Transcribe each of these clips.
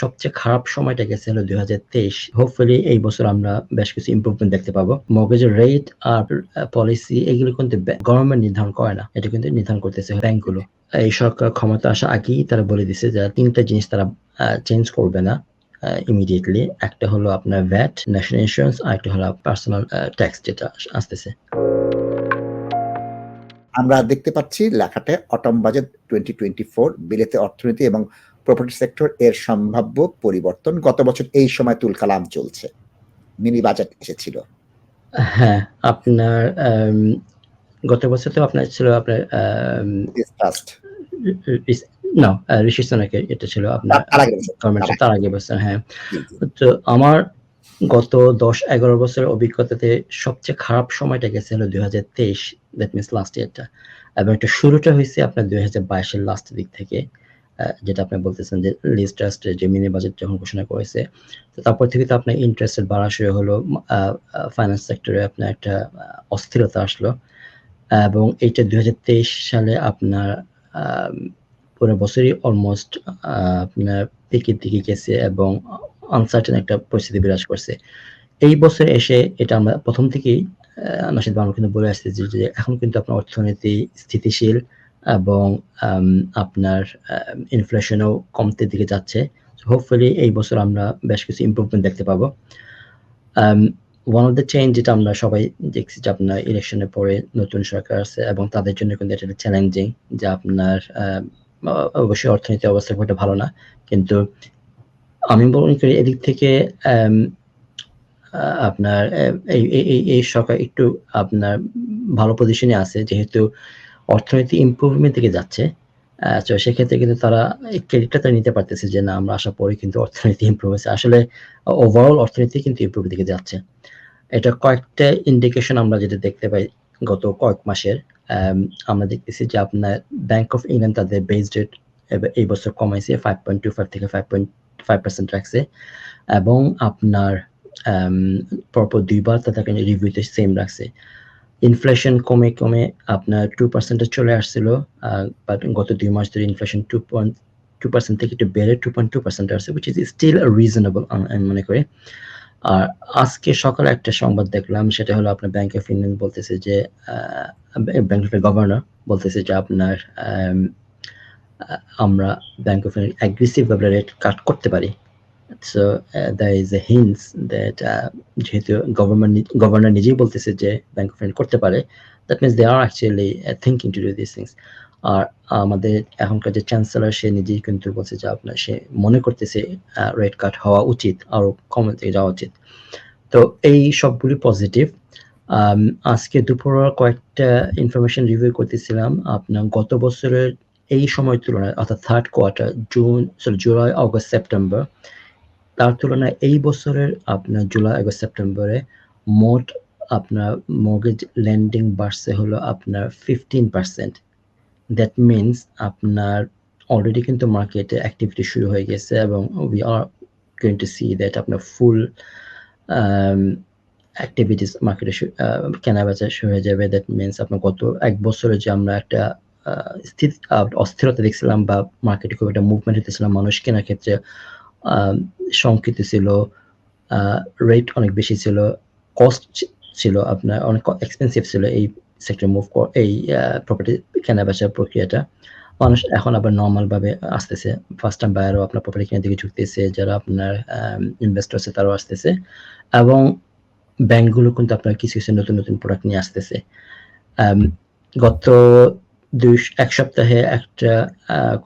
সবচেয়ে খারাপ সময়টা গেছে হলো ২০২৩ হোপফুলি এই বছর আমরা বেশ কিছু ইমপ্রুভমেন্ট দেখতে পাবো। মর্গেজের রেট আর পলিসি এগুলো কিন্তু গভর্নমেন্ট নির্ধারণ করে না। এটা কিন্তু নির্ধারণ করতেছে ব্যাংকগুলো। এই সরকার ক্ষমতা আসা আগেই তারা বলে দিছে যে তিনটা জিনিস তারা চেঞ্জ করবে না ইমিডিয়েটলি একটা হলো আপনার ভ্যাট ন্যাশনাল ইন্স্যুরেন্স আর একটা হলো পার্সোনাল ট্যাক্স যেটা আসতেছে। আমরা দেখতে পাচ্ছি লেখাতে autumn budget twenty twenty four বিলেতে অর্থনীতি এবং প্রপার্টি সেক্টর এর সম্ভাব্য পরিবর্তন। গত বছর এই সময় তুলকালাম চলছে। মিনি বাজেট এসেছিল। হ্যাঁ আপনার গত বছর তো আপনার ছিল আপনার না ঋষি সোনাকে এটা ছিল আপনার তার- আগে বছর। হ্যাঁ। তো আমার গত দশ এগারো বছরের অভিজ্ঞতাতে সবচেয়ে খারাপ সময়টা গেছে হলো দুই হাজার তেইশ দ্যাট মিনস লাস্ট ইয়ারটা এবং একটা শুরুটা হয়েছে আপনার দুই হাজার বাইশের লাস্ট দিক থেকে। যেটা আপনি বলতেছেন যে লিস্ট ট্রাস্ট যে মিনি বাজেট যখন ঘোষণা করেছে, তো তারপর থেকে তো আপনার ইন্টারেস্টের বাড়া শুরু হলো ফাইন্যান্স সেক্টরে আপনার একটা অস্থিরতা আসলো। এবং এইটা দুই হাজার তেইশ সালে আপনার পুরো বছরই অলমোস্ট আপনার পিকের দিকে গেছে এবং আনসার্টেন একটা পরিস্থিতি বিরাজ করছে। এই বছর এসে এটা আমরা প্রথম থেকেই নাশিদ বাংলা কিন্তু বলে আসছে যে এখন কিন্তু আপনার অর্থনীতি স্থিতিশীল এবং আপনার ইনফ্লেশনও কমতে দিকে যাচ্ছে। হোপফুলি এই বছর আমরা বেশ কিছু ইমপ্রুভমেন্ট দেখতে পাবো। ওয়ান অফ দ্য চেঞ্জ যেটা আমরা সবাই দেখছি যে আপনার ইলেকশনের পরে নতুন সরকার আছে এবং তাদের জন্য কিন্তু এটা চ্যালেঞ্জিং যে আপনার অবশ্যই অর্থনীতি অবস্থা খুব ভালো না। কিন্তু আমি মনে করি এদিক থেকে আপনার এই এই সরকার একটু আপনার ভালো পজিশনে আছে। যেহেতু অর্থনীতি ইমপ্রুভমেন্ট দিকে যাচ্ছে তো সেক্ষেত্রে কিন্তু তারা ক্রেডিটটা তারা নিতে পারতেছে যে না আমরা আসার পরে কিন্তু অর্থনীতি ইমপ্রুভ হয়েছে। আসলে ওভারঅল অর্থনীতি কিন্তু ইমপ্রুভ দিকে যাচ্ছে। এটা কয়েকটা ইন্ডিকেশন আমরা যেটা দেখতে পাই গত কয়েক মাসের। আম, আমরা দেখতেছি যে আপনার ব্যাংক অফ ইংল্যান্ড তাদের বেস রেট এই বছর কমাইছে ফাইভ পয়েন্ট টু ফাইভ থেকে ফাইভ পয়েন্ট ফাইভ পার্সেন্ট রাখছে। এবং আপনার পরপর দুইবার তাদেরকে রিভিউতে সেম রাখছে। ইনফ্লেশন কমে কমে আপনার টু পার্সেন্টে চলে আসছিল বাট গত দুই মাস ধরে inflation two point two percent থেকে একটু বেড়ে টু পয়েন্ট টু পার্সেন্ট আসছে উইচ ইজ স্টিল রিজনেবল আমি মনে করি। আর আজকে সকালে একটা সংবাদ দেখলাম, সেটা হলো আপনার ব্যাংক অফ ইংল্যান্ড বলতেছে যে ব্যাংক অফ গভর্নর বলতেছে যে আপনার আমরা ব্যাংক অফ ইংল্যান্ড অ্যাগ্রেসিভ ভাবে রেট কাট করতে পারি। So there is a hint that যেহেতু গভর্নমেন্ট গভর্নর নিজেই বলতেছে যে ব্যাংক অফ করতে পারে that means they are actually thinking to do this things আর আমাদের এখনকার যে চ্যান্সেলর সে নিজেই কিন্তু বলছে যে আপনার, সে মনে করতেছে রেট কাট হওয়া উচিত, আরও কমে থেকে যাওয়া উচিত। তো এই সবগুলি পজিটিভ আজকে দুপুর কয়েকটা ইনফরমেশন রিভিউ করতেছিলাম। আপনার গত বছরের এই সময় তুলনায়, অর্থাৎ third quarter June sorry July August September তার তুলনায় এই বছরের আপনার জুলাই, আগস্ট, সেপ্টেম্বরে মোট আপনার মর্গেজ ল্যান্ডিং বাড়ছে হলো আপনার ফিফটিন পার্সেন্ট দ্যাট মিনস আপনার অলরেডি কিন্তু মার্কেটে অ্যাক্টিভিটি শুরু হয়ে গেছে এবং we are going to see that আপনার ফুল অ্যাক্টিভিটিস মার্কেটে কেনা বেচা শুরু হয়ে যাবে। দ্যাট মিনস আপনার গত এক বছরে যে আমরা একটা স্থির অস্থিরতা দেখছিলাম বা মার্কেটে খুব একটা মুভমেন্ট হতেছিলাম মানুষ কেনার ক্ষেত্রে শঙ্কিত ছিল রেট অনেক বেশি ছিল কস্ট ছিল আপনার, অনেক এক্সপেন্সিভ ছিল এই সেক্টর মুভ এই প্রপার্টি কেনা বেচার প্রক্রিয়াটা। মানুষ এখন আবার নর্মাল ভাবে আসতেছে। ফার্স্ট টাইম বায়ারও আপনার প্রপার্টি কেনার দিকে ঝুঁকতেছে, যারা আপনার ইনভেস্টর আছে তারাও আসতেছে। এবং ব্যাংকগুলো কিন্তু আপনার কিছু কিছু নতুন নতুন প্রোডাক্ট নিয়ে আসতেছে। গত দুই, এক সপ্তাহে একটা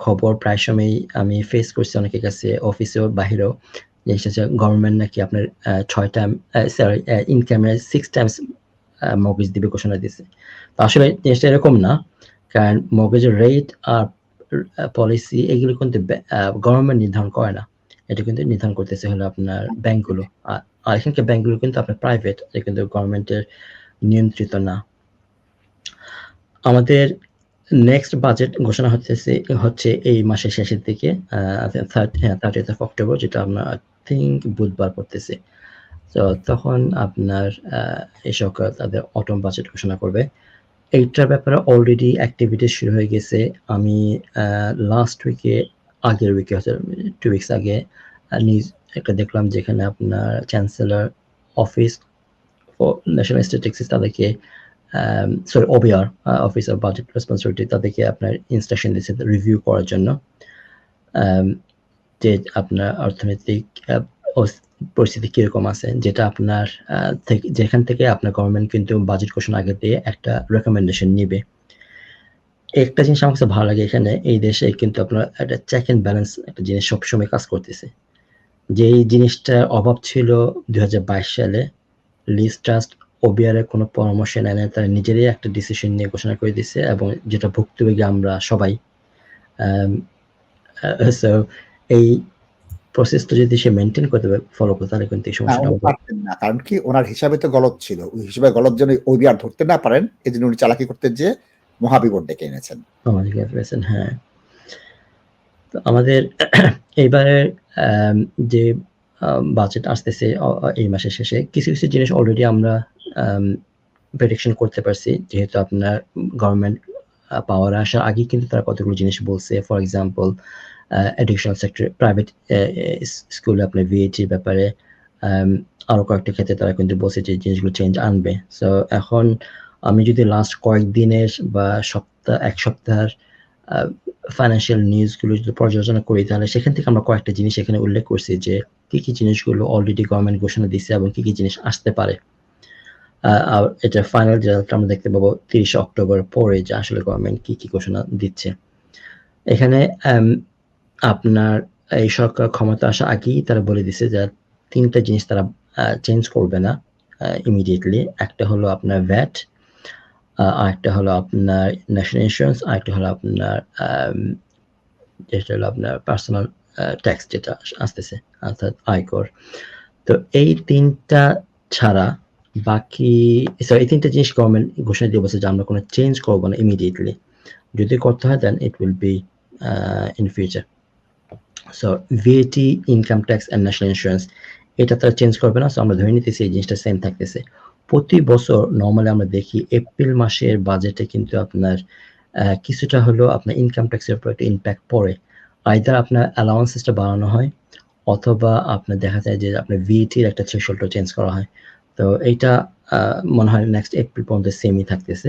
খবর প্রায় সময়ই আমি ফেস করছি অনেকের কাছে অফিসেও বাহিরেও। জিনিসটা হচ্ছে গভর্নমেন্ট নাকি আপনার ছয় টাইম সরি ইনকামের সিক্স টাইমস মর্গেজ দিবে ঘোষণা দিয়েছে। তো আসলে জিনিসটা এরকম না, কারণ মর্গেজের রেট আর পলিসি এগুলো কিন্তু গভর্নমেন্ট নির্ধারণ করে না। এটা কিন্তু নির্ধারণ করতেছে হলো আপনার ব্যাংকগুলো আর এখানকার ব্যাংকগুলো কিন্তু আপনার প্রাইভেট এটা কিন্তু গভর্নমেন্টের নিয়ন্ত্রিত না। আমাদের নেক্সট বাজেট ঘোষণা হচ্ছে হচ্ছে এই মাসের শেষের দিকে থার্টিথ অফ অক্টোবর যেটা আমরা থিঙ্ক বুধবার করতেছে তো তখন আপনার এই সরকার তাদের অটম বাজেট ঘোষণা করবে। এইটার ব্যাপারে অলরেডি অ্যাক্টিভিটি শুরু হয়ে গেছে। আমি লাস্ট উইকে আগের উইকে হচ্ছে টু উইকস আগে নিউজ একটা দেখলাম যেখানে আপনার চ্যান্সেলর অফিস ন্যাশনাল স্ট্যাটিস্টিক্স তাদেরকে sorry OBR office of budget responsibility তাদেরকে আপনার ইনস্ট্রাকশন দিচ্ছে রিভিউ করার জন্য। আম, যে আপনার অর্থনৈতিক পরিস্থিতি কীরকম আছে যেটা আপনার যেখান থেকে আপনার গভর্নমেন্ট কিন্তু বাজেট ঘোষণা আগে দিয়ে একটা রেকমেন্ডেশন নিবে। একটা জিনিস আমার কাছে ভালো লাগে এখানে এই দেশে কিন্তু আপনার একটা চেক অ্যান্ড ব্যালেন্স একটা জিনিস সবসময় কাজ করতেছে। যে এই জিনিসটার অভাব ছিল দু হাজার বাইশ সালে লিজ ট্রাস্ট ওবিআর এর কোনো পরামর্শ নেয় না তারা নিজেরাই একটা ডিসিশন নিয়ে ঘোষণা করে দিছে এবং যেটা ভুক্তভোগী আমরা সবাই সো এই প্রসেসটা যদি সে মেনটেন করতে ফলো করতে তাহলে কিন্তু এই সমস্যাটা পারতেন না কারণ কি ওনার হিসাবে তো গলত ছিল। ওই হিসাবে গলত যেন ওবিআর ধরতে না পারেন এই জন্য উনি চালাকি করতে যে মহাবিপদ ডেকে এনেছেন। আমাদেরকে হ্যাঁ। তো আমাদের এইবারের আম, যে বাজেট আসতেছে অ- অ- এই মাসের শেষে কিছু কিছু জিনিস অলরেডি আমরা প্রেডিকশন করতে পারছি যেহেতু আপনার গভর্নমেন্ট পাওয়ার আসার আগে কিন্তু তারা কতগুলো জিনিস বলছে। For example educational sector private স্কুলে আপনার ভিএটির ব্যাপারে আম, আরও কয়েকটা ক্ষেত্রে তারা কিন্তু বলছে যে জিনিসগুলো চেঞ্জ আনবে। সো এখন আমি যদি লাস্ট কয়েকদিনের বা সপ্তাহ এক সপ্তাহের ফাইন্যান্সিয়াল নিউজগুলো যদি পর্যালোচনা করি তাহলে সেখান থেকে আমরা কয়েকটা জিনিস এখানে উল্লেখ করছি যে কী কী জিনিসগুলো অলরেডি গভর্নমেন্ট ঘোষণা দিচ্ছে এবং কি কি জিনিস আসতে পারে। এটা ফাইনাল রেজাল্টটা আমরা দেখতে পাবো তিরিশে অক্টোবর পরে যে আসলে গভর্নমেন্ট কি কি ঘোষণা দিচ্ছে। এখানে আপনার এই সরকার ক্ষমতা আসা আগেই তারা বলে দিছে যে তিনটা জিনিস তারা চেঞ্জ করবে না ইমিডিয়েটলি একটা হলো আপনার ভ্যাট আরেকটা হলো আপনার ন্যাশনাল ইন্স্যুরেন্স আরেকটা হলো আপনার যেটা হলো আপনার পার্সোনাল ট্যাক্স যেটা আসতেছে, অর্থাৎ আয়কর। তো এই তিনটা ছাড়া বাকি sorry, এই তিনটা জিনিস গভর্নমেন্ট ঘোষণা দিয়ে বলছে যে আমরা কোনো চেঞ্জ করব না ইমিডিয়েটলি যদি করতে হয় then it will be in future so VAT income tax and national insurance এটা তারা চেঞ্জ করবে না। সো আমরা ধরে নিতেছি এই জিনিসটা সেম থাকতেছে। প্রতি বছর নর্মালি আমরা দেখি এপ্রিল মাসের বাজেটে কিন্তু আপনার আহ, কিছুটা হলো আপনার ইনকাম ট্যাক্সের উপর একটা ইম্প্যাক্ট পড়ে। আইদার আপনার অ্যালাউন্সেসটা বাড়ানো হয় অথবা আপনার দেখা যায় যে আপনার ভিটির একটা থ্রেশহোল্ডটা চেঞ্জ করা হয়। তো এইটা মনে হয় নেক্সট এপ্রিল পর্যন্ত সেমই থাকতেছে।